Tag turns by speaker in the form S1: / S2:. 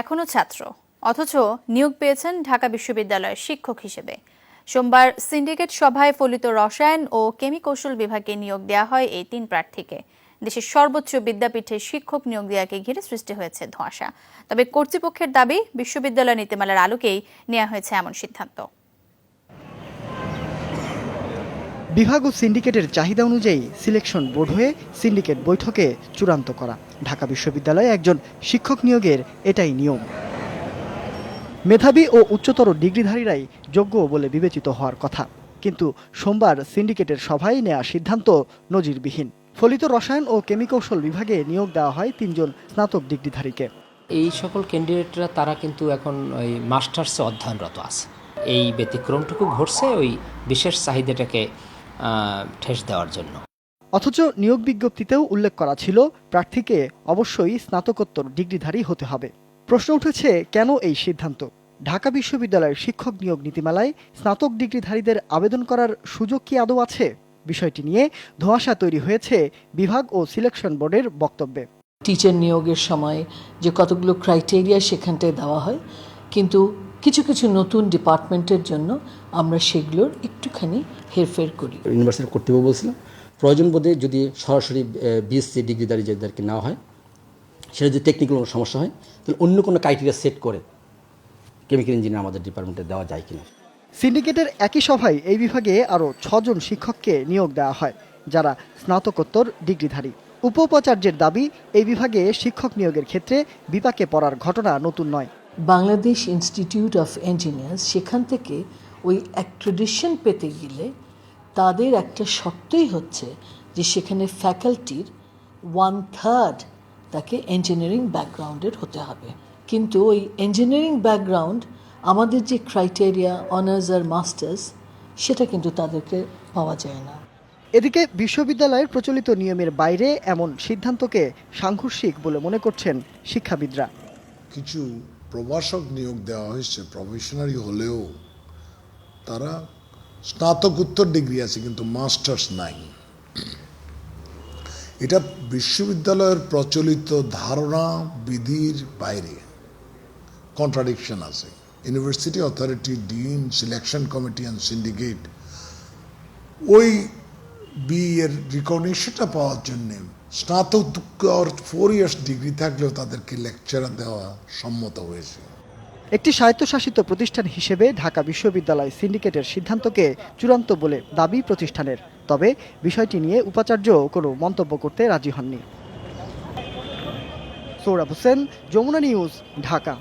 S1: এখনও ছাত্র। অথচ নিয়োগ পেয়েছেন ঢাকা বিশ্ববিদ্যালয়ের শিক্ষক হিসেবে। সোমবার সিন্ডিকেট সভায় ফলিত রসায়ন ও কেমিকৌশল বিভাগে নিয়োগ দেওয়া হয় এই তিন প্রার্থীকে। দেশের সর্বোচ্চ বিদ্যাপীঠে শিক্ষক নিয়োগ দেওয়াকে ঘিরে সৃষ্টি হয়েছে ধোঁয়াশা। তবে কর্তৃপক্ষের দাবি, বিশ্ববিদ্যালয় নীতিমালার আলোকেই নেওয়া হয়েছে এমন সিদ্ধান্ত।
S2: বিভাগ ও সিন্ডিকেটের চাহিদা অনুযায়ী সিলেকশন বোর্ড হয়ে সিন্ডিকেট বৈঠকে চূড়ান্ত করা। ঢাকা বিশ্ববিদ্যালয়ে একজন শিক্ষক নিয়োগের এটাই নিয়ম। মেধাবী ও উচ্চতর ডিগ্রিধারীরাই যোগ্য বলে বিবেচিত হওয়ার কথা। কিন্তু সোমবার সিন্ডিকেটের সভায় নেওয়া সিদ্ধান্ত নজিরবিহীন। ফলিত রসায়ন ও কেমিকৌশল বিভাগে নিয়োগ দেওয়া হয় তিনজন স্নাতক ডিগ্রিধারীকে।
S3: এই সকল ক্যান্ডিডেটরা তারা কিন্তু এখন ওই মাস্টার্সে অধ্যয়নরত আছে। এই ব্যতিক্রমটুকু ঘটছে ওই বিশেষ চাহিদাটাকে ঠেস দেওয়ার জন্য।
S2: অথচ নিয়োগ বিজ্ঞপ্তিতেও উল্লেখ করা ছিল প্রার্থীকে অবশ্যই স্নাতকোত্তর ডিগ্রিধারী হতে হবে। প্রশ্ন উঠেছে কেন এই সিদ্ধান্ত? ঢাকা বিশ্ববিদ্যালয়ের শিক্ষক নিয়োগ নীতিমালায় স্নাতক ডিগ্রিধারীদের আবেদন করার সুযোগ কি আদৌ আছে? বিষয়টি নিয়ে ধোঁয়াশা তৈরি হয়েছে বিভাগ ও সিলেকশন বোর্ডের বক্তব্যে।
S4: টিচার নিয়োগের সময় যে কতগুলো ক্রাইটেরিয়া সেখানটায় দেওয়া হয় কিন্তু কিছু কিছু নতুন ডিপার্টমেন্টের জন্য আমরা সেগুলোর একটুখানি হেরফের করি।
S5: ইউনিভার্সিটির কর্তৃপক্ষ বলছিলাম প্রয়োজন বোধে যদি সরাসরি বিএসসি ডিগ্রিধারী যাদেরকে নেওয়া হয় সেটা যদি টেকনিক্যাল কোনো সমস্যা হয় তাহলে অন্য কোনো ক্রাইটেরিয়া সেট করে কেমিক্যাল ইঞ্জিনিয়ার আমাদের ডিপার্টমেন্টে দেওয়া যায় কিনা।
S2: সিন্ডিকেটের একই সভায় এই বিভাগে আরও ছজন শিক্ষককে নিয়োগ দেওয়া হয় যারা স্নাতকোত্তর ডিগ্রিধারী। উপ-উপাচার্যের দাবি এই বিভাগে শিক্ষক নিয়োগের ক্ষেত্রে বিপাকে পড়ার ঘটনা নতুন নয়।
S4: বাংলাদেশ ইনস্টিটিউট অফ ইঞ্জিনিয়ার্স সেখান থেকে ওই অ্যাক্রেডিশন পেতে গেলে তাদের একটা শর্তই হচ্ছে যে সেখানে ফ্যাকাল্টির ওয়ান থার্ড তাকে ইঞ্জিনিয়ারিং ব্যাকগ্রাউন্ডের হতে হবে। কিন্তু ওই ইঞ্জিনিয়ারিং ব্যাকগ্রাউন্ড আমাদের যে ক্রাইটেরিয়া অনার্স আর মাস্টার্স সেটা কিন্তু তাদেরকে পাওয়া যায় না।
S2: এদিকে বিশ্ববিদ্যালয়ের প্রচলিত নিয়মের বাইরে এমন সিদ্ধান্তকে সাংঘর্ষিক বলে মনে করছেন শিক্ষাবিদরা।
S6: কিছু প্রভাষক নিয়োগ দেওয়া হয়েছে প্রফেশনারি হলেও তারা স্নাতকোত্তর ডিগ্রি আছে, কিন্তু মাস্টার্স নাই। এটা বিশ্ববিদ্যালয়ের প্রচলিত ধারণা, বিধির বাইরে। কন্ট্রাডিকশন আছে। University authority dean selection committee and syndicate ওই বি এর রিকগনিশনটা পাওয়ার জন্য স্নাতক ফোর ইয়ার্স ডিগ্রি থাকলেও তাদেরকে লেকচার দেওয়া সম্মত হয়েছে।
S2: একটি স্বায়ত্তশাসিত প্রতিষ্ঠান হিসেবে ঢাকা বিশ্ববিদ্যালয় সিন্ডিকেটের সিদ্ধান্তকে চূড়ান্ত বলে দাবি প্রতিষ্ঠানের। তবে বিষয়টি নিয়ে উপাচার্য কোনো মন্তব্য করতে রাজি হননি। সৌরভ হোসেন, যমুনা নিউজ, ঢাকা।